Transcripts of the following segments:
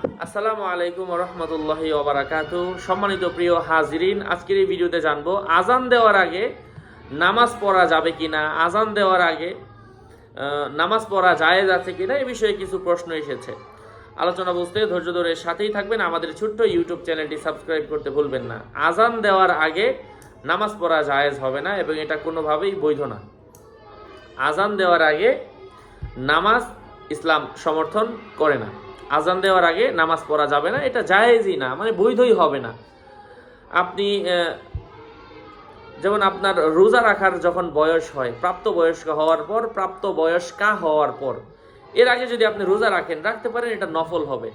আসসালামু আলাইকুম রহমতুল্লাহি ওবরাকাতু সম্মানিত প্রিয় হাজিরিন, আজকের এই ভিডিওতে জানব, আজান দেওয়ার আগে নামাজ পড়া যাবে কিনা, আজান দেওয়ার আগে নামাজ পড়া জায়েজ আছে কিনা এ বিষয়ে কিছু প্রশ্ন এসেছে। আলোচনা বুঝতে ধৈর্য ধরে সাথেই থাকবেন, আমাদের ছোট্ট ইউটিউব চ্যানেলটি সাবস্ক্রাইব করতে ভুলবেন না। আজান দেওয়ার আগে নামাজ পড়া জায়েজ হবে না এবং এটা কোনোভাবেই বৈধ না। আজান দেওয়ার আগে নামাজ ইসলাম সমর্থন করে না। আজান দেওয়ার আগে নামাজ পড়া যাবে না, এটা জায়েজই না মানে বৈধই হবে না। আপনি যেমন আপনার রোজা রাখার যখন বয়স হয় প্রাপ্ত বয়স্ক হওয়ার পর প্রাপ্ত বয়স্কা হওয়ার পর, এর আগে যদি আপনি রোজা রাখেন, রাখতে পারেন, এটা নফল হবে।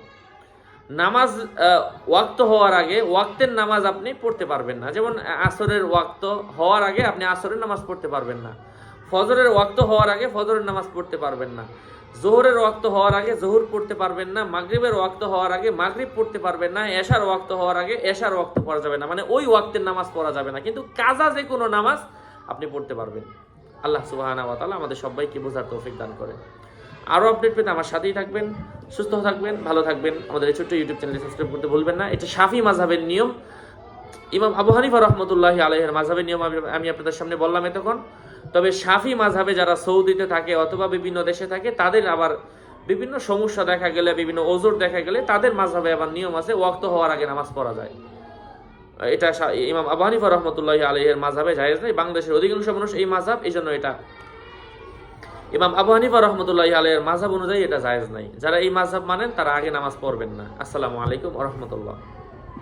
নামাজ ওয়াক্ত হওয়ার আগে, ওয়াক্তের নামাজ আপনি পড়তে পারবেন না। যেমন আসরের ওয়াক্ত হওয়ার আগে আপনি আসরের নামাজ পড়তে পারবেন না। ফজরের ওয়াক্ত হওয়ার আগে ফজরের নামাজ পড়তে পারবেন না। জোহরের ওয়াক্ত হওয়ার আগে জোহর পড়তে পারবেন না, মাগরিবের ওয়াক্ত হওয়ার আগে মাগরিব পড়তে পারবেন না, এশার ওয়াক্ত হওয়ার আগে এশার ওয়াক্ত পড়া যাবে না। মানে ওই ওয়াক্তের নামাজ পড়া যাবে না। কিন্তু কাজা যে কোনো নামাজ আপনি পড়তে পারবেন। আল্লাহ তাআলা আমাদের সবাইকে বোঝার তৌফিক দান করেন আরও আপডেট পেতে আমার সাথেই থাকবেন, সুস্থ থাকবেন, ভালো থাকবেন। আমাদের এই ছোট্ট ইউটিউব চ্যানেলটি সাবস্ক্রাইব করতে ভুলবেন না। এটা শাফি মাযহাবের নিয়ম। ইমাম আবু হানিফা রহমতুল্লাহি আলহের মাঝহাবের নিয়ম আমি- আপনাদের সামনে বললাম এতক্ষণ। তবে শাফি মাঝহাবে যারা সৌদিতে থাকে অথবা বিভিন্ন দেশে থাকে, তাদের আবার বিভিন্ন সমস্যা দেখা গেলে, বিভিন্ন ওজোর দেখা গেলে তাদের মাঝহাবে আবার নিয়ম আছে, ওয়াক্ত হওয়ার আগে নামাজ পড়া যায়। এটা ইমাম আবু হানিফা রহমতুল্লাহি আলহের মাঝহাবে জায়েজ নেই, বাংলাদেশের অধিকাংশ মানুষ এই মাঝহাব এই জন্য এটা ইমাম আবু হানিফা রহমতুল্লাহি আলহের মাঝহাব অনুযায়ী এটা জায়েজ নাই। যারা এই মাঝহাব মানেন, তারা আগে নামাজ পড়বেন না। আসসালামু আলাইকুম রহমতুল্লাহ।